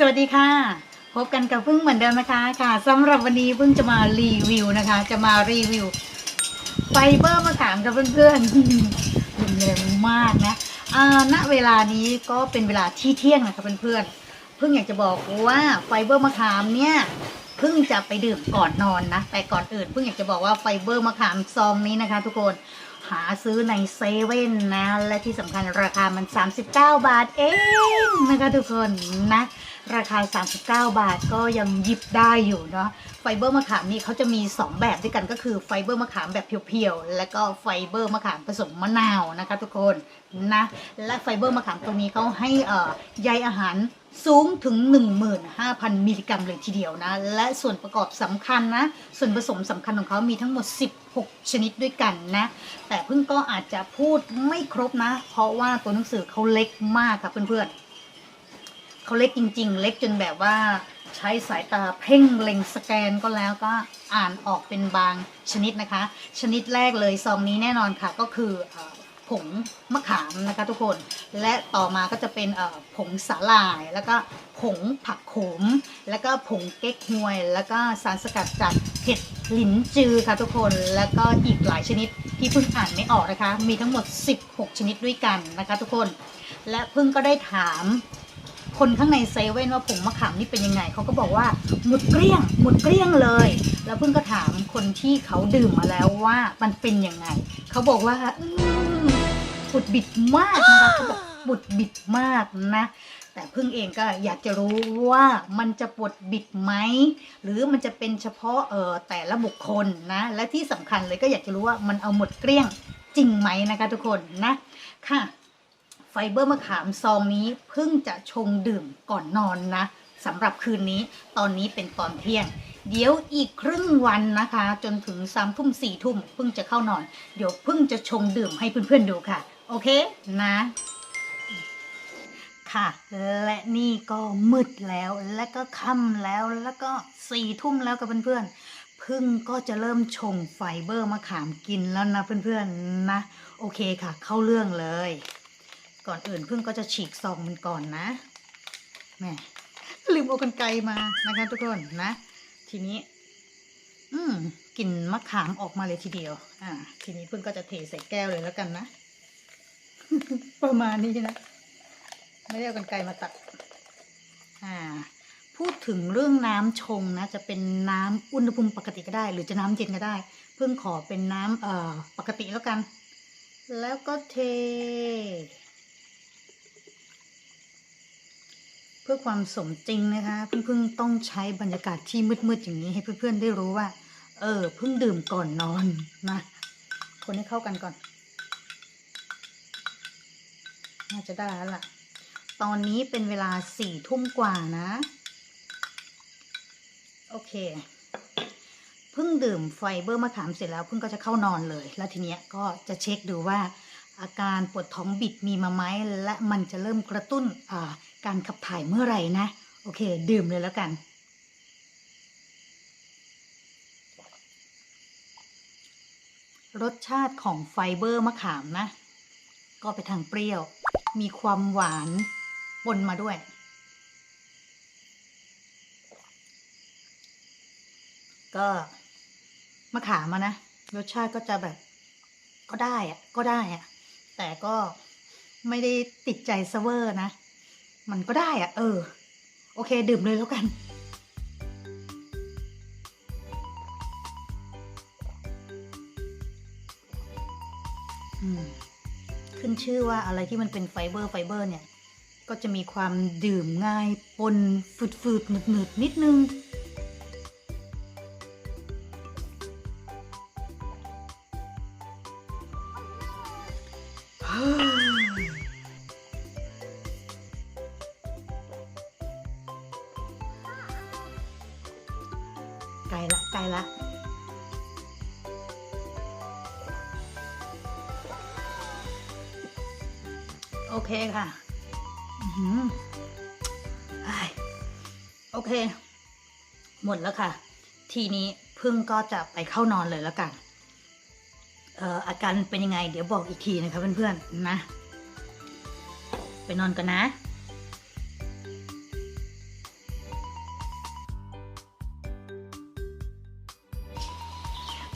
สวัสดีค่ะ พบกันกับพึ่งเหมือนเดิมนะคะค่ะสำหรับวันนี้พึ่งจะมารีวิวนะคะ จะมารีวิวไฟเบอร์มะขามกับเพื่อนๆรุนแรงมากนะอ่าณเวลานี้ก็เป็นเวลาที่เที่ยงนะคะเพื่อนๆพึ่งอยากจะบอกว่าไฟเบอร์มะขามเนี่ยพิ่งจะไปดื่มก่อนนอนนะ แต่ก่อนอื่นพิ่งอยากจะบอกว่าไฟเบอร์มะขามซองนี้นะคะ ทุกคนหาซื้อในเซเว่นนะ และที่สำคัญราคามัน 39 บาทเองนะคะทุกคนนะ ราคา 39 บาทก็ยังหยิบได้อยู่เนาะไฟเบอร์มะขามนี่เขาจะมี 2 แบบด้วยกันก็คือไฟเบอร์มะขามแบบเพียวๆ แล้วก็ไฟเบอร์มะขามผสมมะนาวนะคะทุกคนนะและไฟเบอร์มะขามตัวนี้เขาให้ใยอาหารสูงถึง 15,000 มิลลิกรัมเลยทีเดียวนะ และส่วนประกอบสำคัญนะ ส่วนผสมสำคัญของเขามีทั้งหมด 16 ชนิดด้วยกันนะ แต่เพิ่งก็อาจจะพูดไม่ครบนะ เพราะว่าตัวหนังสือเขาเล็กมากค่ะเพื่อนๆ เขาเล็กจริง ๆ เล็กจนแบบว่าใช้สายตาเพ่งเล็งสแกนก็แล้วก็อ่านออกเป็นบางชนิดนะคะ ชนิดแรกเลยซองนี้แน่นอนค่ะก็คือผงมะขามนะคะทุกคนและต่อมาก็จะเป็นผงสาหร่าย แล้วก็ผงผักโขม แล้วก็ผงเก๊กฮวย แล้วก็สารสกัดจากเห็ดหลินจือค่ะทุกคนแล้วก็อีกหลายชนิดที่เพิ่งอ่านไม่ออกนะคะ มีทั้งหมด 16 ชนิดด้วยกันนะคะทุกคน และเพิ่งก็ได้ถาม คนข้างในเซเว่นว่าผงมะขามนี่เป็นยังไงเขาก็บอกว่าหมดเกลี้ยงหมดเกลี้ยงเลย แล้วเพิ่งก็ถามคนที่เขาดื่มมาแล้วว่ามันเป็นยังไงเขาบอกว่าอืมบุดบิดมากนะคะเขาบอกบุดบิดมากนะแต่พึ่งเองก็อยากจะรู้ว่ามันจะปวดบิดไหมหรือมันจะเป็นเฉพาะเอ่อแต่ละบุคคลนะ และที่สำคัญเลยก็อยากจะรู้ว่ามันเอาหมดเกลี้ยงจริงไหมนะคะทุกคนนะค่ะ ไฟเบอร์มะขามซองนี้เพิ่งจะชงดื่มก่อนนอนนะสำหรับคืนนี้ตอนนี้เป็นตอนเที่ยง เดี๋ยวอีกครึ่งวันนะคะ จนถึงสามทุ่มสี่ทุ่มเพิ่งจะเข้านอน เดี๋ยวเพิ่งจะชงดื่มให้เพื่อนๆดูค่ะ โอเคนะค่ะและนี่ก็มืดแล้วและก็ค่ำแล้วแล้วก็สี่ทุ่มแล้วกับเพื่อนๆพึ่งก็จะเริ่มชงไฟเบอร์มะขามกินแล้วนะเพื่อนๆนะ โอเคค่ะ เข้าเรื่องเลย ก่อนอื่นพึ่งก็จะฉีกซองมันก่อนนะแม่ลืมเอากันไกลมานะคะทุกคนนะ ทีนี้ อืมกลิ่นมะขามออกมาเลยทีเดียว อ่า ทีนี้พึ่งก็จะเทใส่แก้วเลยแล้วกันนะ ประมาณนี้นะ ไม่ได้เอากันไกลมาตัด อ่า พูดถึงเรื่องน้ำชงนะ จะเป็นน้ำอุณหภูมิปกติก็ได้ หรือจะน้ำเย็นก็ได้ เพิ่งขอเป็นน้ำเอ่อปกติแล้วกัน แล้วก็เท เพื่อความสมจริงนะคะเพิ่งๆต้องใช้บรรยากาศที่มืดๆอย่างนี้ให้เพื่อนๆได้รู้ว่า เออเพิ่งดื่มก่อนนอนนะคนให้เข้ากันก่อน น่าจะได้แล้วล่ะ ตอนนี้เป็นเวลาสี่ทุ่มกว่านะ โอเค เพิ่งดื่มไฟเบอร์มะขามเสร็จแล้วเพิ่งก็จะเข้านอนเลย แล้วทีเนี้ยก็จะเช็คดูว่าอาการปวดท้องบิดมีมาไหมและมันจะเริ่มกระตุ้นอ่า การขับถ่ายเมื่อไหร่นะ โอเค ดื่มเลยแล้วกัน รสชาติของไฟเบอร์มะขามนะ ก็ไปทางเปรี้ยว มีความหวานปนมาด้วย ก็มะขามอะนะ รสชาติก็จะแบบ ก็ได้อะก็ได้อะแต่ก็ไม่ได้ติดใจเซเวอร์นะ มันก็ได้อะเออ โอเค ดื่มเลยแล้วกันอืมขึ้นชื่อว่าอะไรที่มันเป็นไฟเบอร์ไฟเบอร์เนี่ย ก็จะมีความดื่มง่ายปนฝืดๆหนืดๆนิดนึงไก โอเคค่ะโอเค หมดแล้วค่ะ ทีนี้พึ่งก็จะไปเข้านอนเลยแล้วกัน เอ่ออาการเป็นยังไง เดี๋ยวบอกอีกทีนะคะเพื่อนๆนะ ไปนอนกันนะ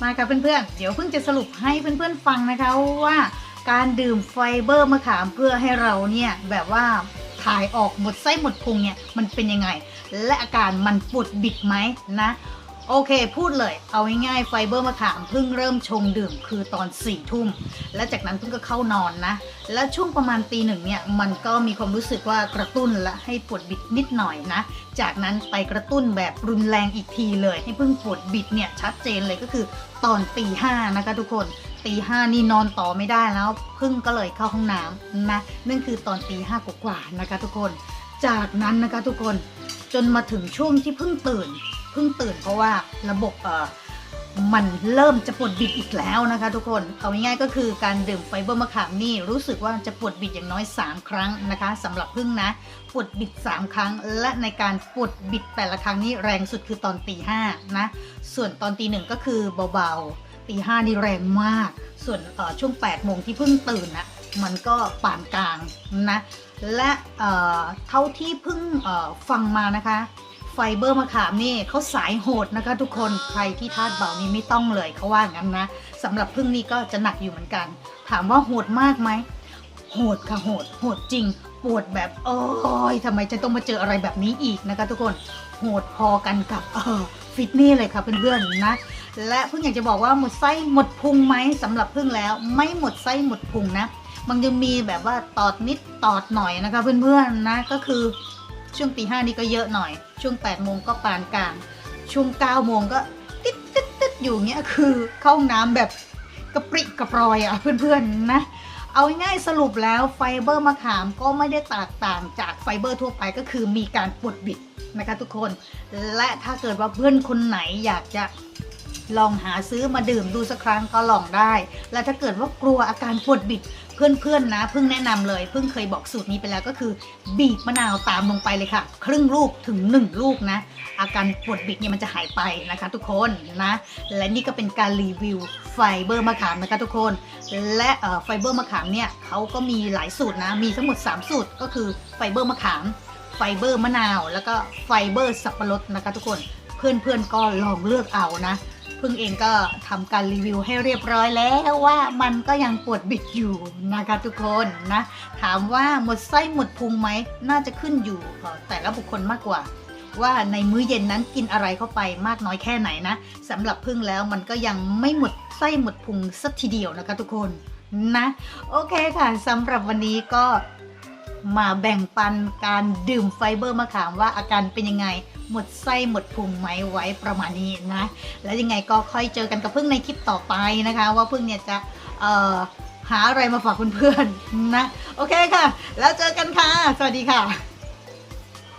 มาค่ะเพื่อนๆ เดี๋ยวพึ่งจะสรุปให้เพื่อนๆฟังนะคะว่า การดื่มไฟเบอร์มะขามเพื่อให้เราเนี่ยแบบว่าถ่ายออกหมดไส้หมดพุงเนี่ยมันเป็นยังไง และอาการมันปวดบิดไหมนะ โอเคพูดเลยเอาง่ายๆไฟเบอร์มะขามเพิ่งเริ่มชงดื่มคือตอน4ี่ทุ่ม และจากนั้นเพิ่งก็เข้านอนนะ และช่วงประมาณตีหนึ่งเนี่ยมันก็มีความรู้สึกว่ากระตุ้นและให้ปวดบิดนิดหน่อยนะ จากนั้นไปกระตุ้นแบบรุนแรงอีกทีเลย ให้เพิ่งปวดบิดเนี่ยชัดเจนเลยก็คือตอนตีห้านะคะทุกคน ตีห้านี่นอนต่อไม่ได้แล้วพิ่งก็เลยเข้าห้องน้ำนะนั่นคือตอนตีห้ากว่าๆนะคะทุกคน จากนั้นนะคะทุกคนจนมาถึงช่วงที่พิ่งตื่นพิ่งตื่นเพราะว่าระบบเอ่อมันเริ่มจะปวดบิดอีกแล้วนะคะ ทุกคน เอาง่ายๆก็คือการดื่มไฟเบอร์มะขามนี่รู้สึกว่าจะปวดบิดอย่างน้อย 3 ครั้งนะคะสำหรับพึ่งนะปวดบิด 3 ครั้ง และในการปวดบิดแต่ละครั้งนี่แรงสุดคือตอนตีห้านะส่วนตอนตีหนึ่งก็คือเบาๆ ตีห้านี่แรงมาก ส่วนช่วง8โมงที่เพิ่งตื่นนะมันก็ปานกลางนะ และเท่าที่เพิ่งฟังมานะคะ ไฟเบอร์มะขามนี่เขาสายโหดนะคะทุกคนใครที่ทาสเบานี่ไม่ต้องเลยเขาว่างั้นนะสำหรับพึ่งนี่ก็จะหนักอยู่เหมือนกัน ถามว่าโหดมากไหมโหดค่ะโหดโหดจริง ปวดแบบโอ้ยทำไมจะต้องมาเจออะไรแบบนี้อีกนะคะทุกคนโหดพอกันกับเออ ฟิตนี่เลยค่ะเพื่อนๆนะ และเพึ่งอยากจะบอกว่าหมดไส้หมดพุงไหมสำหรับเพึ่งแล้ว ไม่หมดไส้หมดพุงนะมันยังมีแบบว่าตอดนิดตอดหน่อยนะคะ เพื่อนๆนะก็คือช่วงตีห้านี่ก็เยอะหน่อย ช่วง8ปดโมงก็ปานกลางช่วง9ก้าโมงก็ติดติดติดอยู่เงี้ยคือเข้าห้องน้ำแบบกระปริกระปรอยอะเพื่อนๆนะเอาง่ายสรุปแล้วไฟเบอร์มะขามก็ไม่ได้แตกต่างจากไฟเบอร์ทั่วไปก็คือมีการปวดบิด นะคะทุกคนและถ้าเกิดว่าเพื่อนคนไหนอยากจะลองหาซื้อมาดื่มดูสักครั้งก็ลองได้ และถ้าเกิดว่ากลัวอาการปวดบิดเพื่อนๆนะเพิ่งแนะนำเลยเพิ่งเคยบอกสูตรนี้ไปแล้วก็คือ บีบมะนาวตามลงไปเลยค่ะ ครึ่งลูกถึง 1 ลูกนะ อาการปวดบิดเนี่ยมันจะหายไปนะคะ ทุกคนนะ และนี่ก็เป็นการรีวิวไฟเบอร์มะขามนะคะทุกคน และไฟเบอร์มะขามเนี่ยเขาก็มีหลายสูตรนะ มีทั้งหมด 3 สูตรก็คือไฟเบอร์มะขาม ไฟเบอร์มะนาว แล้วก็ไฟเบอร์สับปะรดนะคะทุกคนเพื่อนๆก็ลองเลือกเอานะพึ่งเองก็ทำการรีวิวให้เรียบร้อยแล้วว่ามันก็ยังปวดบิดอยู่นะคะทุกคนนะถามว่าหมดไส้หมดพุงไหมน่าจะขึ้นอยู่แต่ละบุคคลมากกว่า ว่าในมื้อเย็นนั้นกินอะไรเข้าไปมากน้อยแค่ไหนนะสำหรับพึ่งแล้วมันก็ยังไม่หมดไส้หมดพุงสักทีเดียวนะคะทุกคนนะ โอเคค่ะสำหรับวันนี้ก็ มาแบ่งปันการดื่มไฟเบอร์มะขามว่าอาการเป็นยังไง หมดไส้หมดพุงไหมไว้ประมาณนี้นะ แล้วยังไงก็ค่อยเจอกันกับพึ่งในคลิปต่อไปนะคะ ว่าพึ่งเนี่ยจะหาอะไรมาฝากเพื่อนๆนะ โอเคค่ะ แล้วเจอกันค่ะ สวัสดีค่ะ